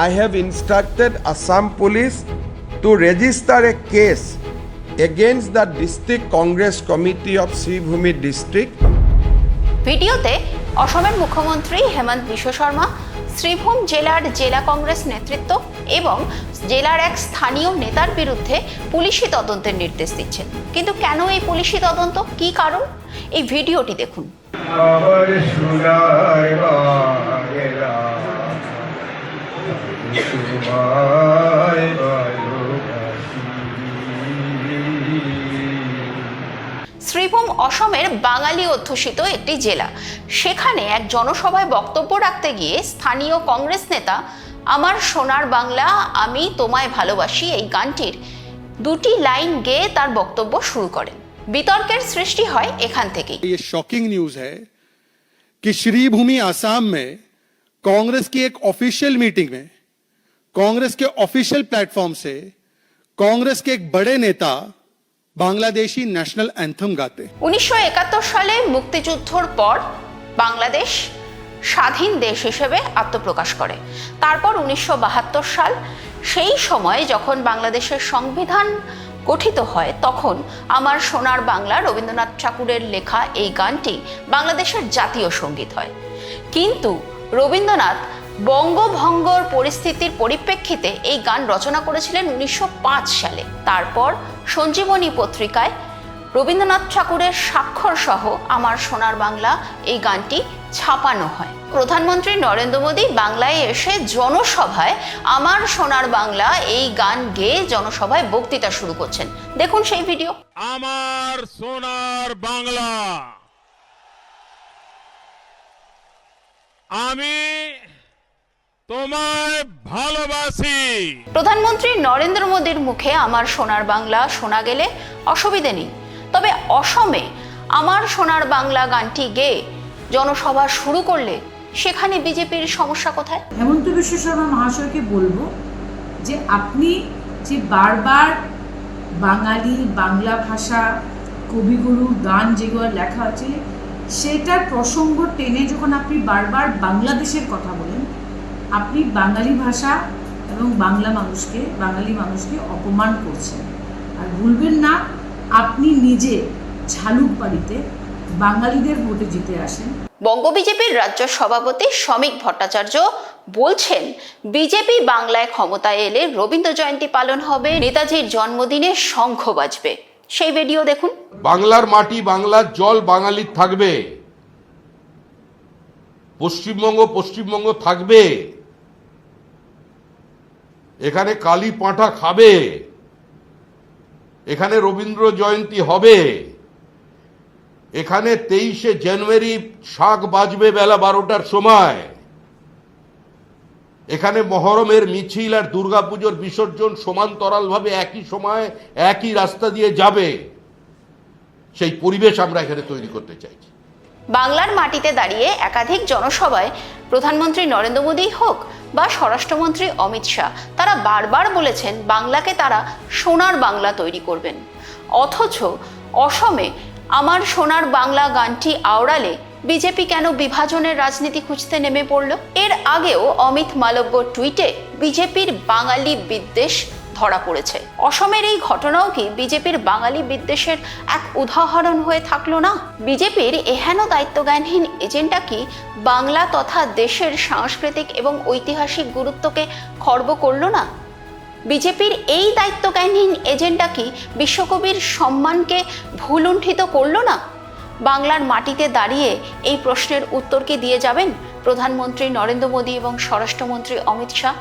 I have instructed Assam Police to register a case against the District Congress Committee of Sribhumi District. ভিডিওতে অসমের মুখ্যমন্ত্রী হেমন্ত বিশ্ব শর্মা শ্রীভূম জেলার জেলা কংগ্রেস নেতৃত্ব এবং জেলার এক স্থানীয় নেতার বিরুদ্ধে পুলিশি তদন্তের নির্দেশ দিচ্ছেন। কিন্তু কেন এই পুলিশি তদন্ত? কি কারণ? এই ভিডিওটি দেখুন। তোমায় ভালোবাসি শ্রীভূম অসমের বাঙালি অধ্যুষিত একটি জেলা সেখানে এক জনসভায় বক্তব্য রাখতে গিয়ে স্থানীয় কংগ্রেস নেতা আমার সোনার বাংলা আমি তোমায় ভালোবাসি এই গানটির দুটি লাইন গেয়ে তার বক্তব্য শুরু করেন বিতর্কের সৃষ্টি হয় এখান থেকেই ये शॉकिंग न्यूज है कि श्रीभूमि आसाम में कांग्रेस की एक ऑफिशियल मीटिंग में कांग्रेस के ऑफिशियल प्लेटफॉर्म से कांग्रेस के एक बड़े नेता बांग्लादेशी नेशनल एंथम गाते উনিশশো একাত্তর সালে মুক্তিযুদ্ধর পর বাংলাদেশ স্বাধীন দেশ হিসেবে আত্মপ্রকাশ করে তারপর উনিশশো বাহাত্তর সাল সেই সময় যখন বাংলাদেশের সংবিধান গঠিত হয় তখন আমার সোনার বাংলা রবীন্দ্রনাথ ঠাকুরের লেখা এই গানটি বাংলাদেশের জাতীয় সঙ্গীত হয় কিন্তু রবীন্দ্রনাথ বঙ্গভঙ্গর পরিস্থিতির পরিপ্রেক্ষিতে এই গান রচনা করেছিলেন উনিশশো পাঁচ সালে। তারপর সঞ্জীবনী পত্রিকায় রবীন্দ্রনাথ ঠাকুরের স্বাক্ষর সহ আমার সোনার বাংলা এই গানটি ছাপানো হয়। প্রধানমন্ত্রী নরেন্দ্র মোদী বাংলায় এসে জনসভায় আমার সোনার বাংলা এই গান গেয়ে জনসভায় বক্তৃতা শুরু করছেন। দেখুন সেই ভিডিও। আমার সোনার বাংলা। আমি তোমায় ভালোবাসি। প্রধানমন্ত্রী নরেন্দ্র মোদীর মুখে আমার সোনার বাংলা শোনা গেলে অসুবিধে নেই। তবে অসমে আমার সোনার বাংলা গানটি গেয়ে জনসভা শুরু করলে সেখানে বিজেপির সমস্যা কোথায়? হেমন্ত বিশ্ব শর্মা মহাশয়কে বলব যে আপনি যে বারবার বাঙালি বাংলা ভাষা কবিগুরু গান যেগুলো লেখা আছে সেটার প্রসঙ্গ টেনে যখন আপনি বারবার বাংলাদেশের কথা বলেন আপনি বাঙালি ভাষা এবং বাংলা মানুষকে বাঙালি মানুষকে অপমান করছেন। আর ভুলবেন না আপনি নিজে ঝালুক বাড়িতে বাঙালিদের ভোটে জিতে আসেন। বঙ্গ বিজেপির রাজ্য সভাপতি শ্রমিক ভট্টাচার্য বলছেন বিজেপি বাংলায় ক্ষমতায় এলে রবীন্দ্র জয়ন্তী পালন হবে নেতাজির জন্মদিনে শঙ্খ বাজবে। সেই ভিডিও দেখুন। বাংলার মাটি বাংলার জল বাঙালির থাকবে। পশ্চিমবঙ্গ পশ্চিমবঙ্গ থাকবে। এখানে কালী পাঁঠা খাবে। এখানে রবীন্দ্র জয়ন্তী হবে। এখানে তেইশে জানুয়ারি শাক বাজবে বেলা বারোটার সময়। এখানে মহরমের মিছিল আর দুর্গাপুজোর বিসর্জন সমান্তরালভাবে একই সময় একই রাস্তা দিয়ে যাবে। সেই পরিবেশ আমরা এখানে তৈরি করতে চাইছি। বাংলার মাটিতে দাঁড়িয়ে একাধিক জনসভায় প্রধানমন্ত্রী নরেন্দ্র মোদী হোক বা স্বরাষ্ট্রমন্ত্রী অমিত শাহ। তারা বারবার বলেছেন বাংলাকে তারা সোনার বাংলা তৈরি করবেন। অথচ অসমে আমার সোনার বাংলা গানটি আওড়ালে বিজেপি কেন বিভাজনের রাজনীতি খুঁজতে নেমে পড়ল? এর আগেও অমিত মালব্য টুইটে বিজেপির বাঙালি বিদ্বেষ ধরা পড়েছে। অসমের এই ঘটনাও কি বিজেপির বাঙালি বিদ্বেষের এক উদাহরণ হয়ে থাকল না? বিজেপির এহেন দায়িত্বজ্ঞানহীন এজেন্ডা কি বাংলা তথা দেশের সাংস্কৃতিক এবং ঐতিহাসিক গুরুত্বকে খর্ব করল না? বিজেপির এই দায়িত্বজ্ঞানহীন এজেন্ডা কি বিশ্বকবির সম্মানকে ভুলুণ্ঠিত করল না? বাংলার মাটিতে দাঁড়িয়ে এই প্রশ্নের উত্তর কি দিয়ে যাবেন প্রধানমন্ত্রী নরেন্দ্র মোদী এবং স্বরাষ্ট্রমন্ত্রী অমিত শাহ?